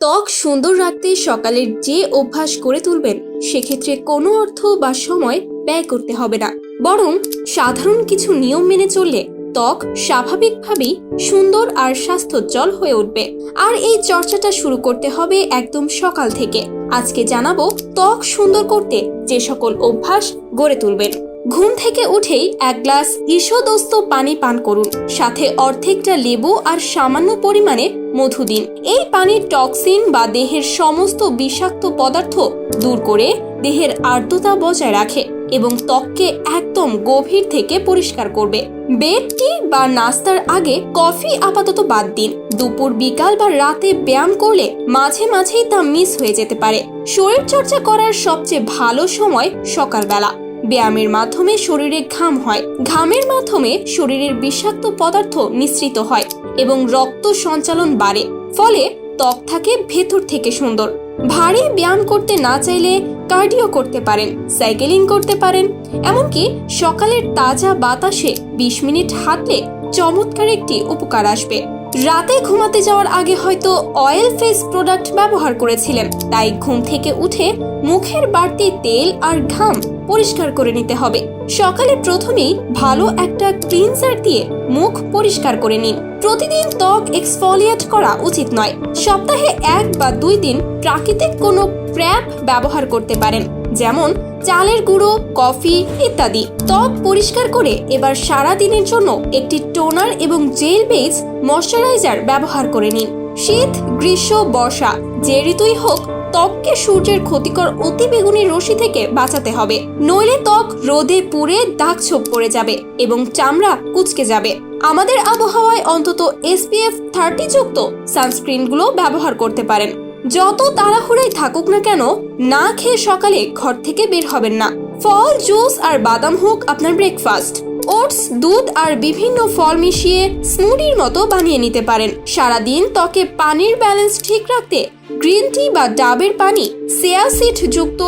ত্বক সুন্দর রাখতে সকালের যে অভ্যাস করে তুলবেন, সেক্ষেত্রে কোনো অর্থ বা সময় ব্যয় করতে হবে না। বরং সাধারণ কিছু নিয়ম মেনে চললে ত্বক স্বাভাবিকভাবেই সুন্দর আর স্বাস্থ্যোজ্জ্বল হয়ে উঠবে। আর এই চর্চাটা শুরু করতে হবে একদম সকাল থেকে। আজকে জানাব ত্বক সুন্দর করতে যে সকল অভ্যাস গড়ে তুলবেন। ঘুম থেকে উঠেই এক গ্লাস ঈষদস্ত পানি পান করুন। সাথে অর্ধেকটা লেবু আর সামান্য পরিমাণে মধু দিন। এই পানির টক্সিন বা দেহের সমস্ত বিষাক্ত পদার্থ দূর করে দেহের আর্দ্রতা বজায় রাখে এবং ত্বককে একদম গভীর থেকে পরিষ্কার করবে। বেড টি বা নাস্তার আগে কফি আপাতত বাদ দিন। দুপুর, বিকাল বা রাতে ব্যায়াম করলে মাঝে মাঝেই তা মিস হয়ে যেতে পারে। শরীর চর্চা করার সবচেয়ে ভালো সময় সকালবেলা। ব্যায়ামের মাধ্যমে শরীরে ঘাম হয়। ঘামের মাধ্যমে শরীরের বিষাক্ত পদার্থ নিঃসৃত হয় এবং রক্ত সঞ্চালন বাড়ে। ফলে ত্বক থাকে ভেতর থেকে সুন্দর। ভারী ব্যায়াম করতে না চাইলে কার্ডিও করতে পারেন, সাইকেলিং করতে পারেন। এমনকি সকালের তাজা বাতাসে বিশ মিনিট হাঁটলে চমৎকার একটি উপকার আসবে। রাতে ঘুমাতে যাওয়ার আগে হয়তো অয়েল ফেস প্রোডাক্ট ব্যবহার করেছিলেন, তাই ঘুম থেকে উঠে মুখের বাড়তি তেল আর ঘাম পরিষ্কার করে নিতে হবে। সকালে প্রথমেই ভালো একটা ক্লিনজার দিয়ে মুখ পরিষ্কার করে নিন। প্রতিদিন ত্বক এক্সফলিয়েট করা উচিত নয়। সপ্তাহে এক বা দুই দিন প্রাকৃতিক কোনো প্র্যাপ ব্যবহার করতে পারেন, যেমন চালের গুঁড়ো, কফি ইত্যাদি। ত্বক পরিষ্কার করে এবার সারা দিনের জন্য একটি টোনার এবং জেল বেস ময়শ্চারাইজার ব্যবহার করে নিন। শীত, গ্রীষ্ম, বর্ষা, যে ঋতুই হোক ত্বককে সূর্যের ক্ষতিকর অতিবেগুনি রশ্মি থেকে বাঁচাতে হবে। নইলে ত্বক রোদে পুড়ে দাগ ছোপ পড়ে যাবে এবং চামড়া কুচকে যাবে। আমাদের আবহাওয়ায় অন্তত এসপিএফ থার্টি যুক্ত সানস্ক্রিনগুলো ব্যবহার করতে পারেন। যত তাড়াহুড়াই থাকুক না কেন, না খেয়ে সকালে ঘর থেকে বের হবেন না। ফল, জুস আর বাদাম হোক আপনার ব্রেকফাস্ট। ওটস, দুধ আর বিভিন্ন ফল মিশিয়ে স্মুদির মতো বানিয়ে নিতে পারেন। সারাদিন ত্বকে পানির ব্যালেন্স ঠিক রাখতে গ্রিন টি বা ডাবের পানি সিয়াসিড যুক্ত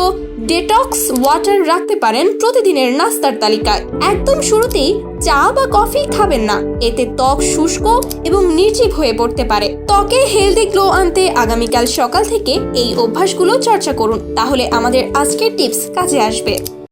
ডেটক্স ওয়াটার রাখতে পারেন প্রতিদিনের নাস্তার তালিকায়। একদম শুরুতেই চা বা কফি খাবেন না, এতে ত্বক শুষ্ক এবং নির্জীব হয়ে পড়তে পারে। ত্বকে হেলদি গ্লো আনতে আগামীকাল সকাল থেকে এই অভ্যাসগুলো চর্চা করুন, তাহলে আমাদের আজকের টিপস কাজে আসবে।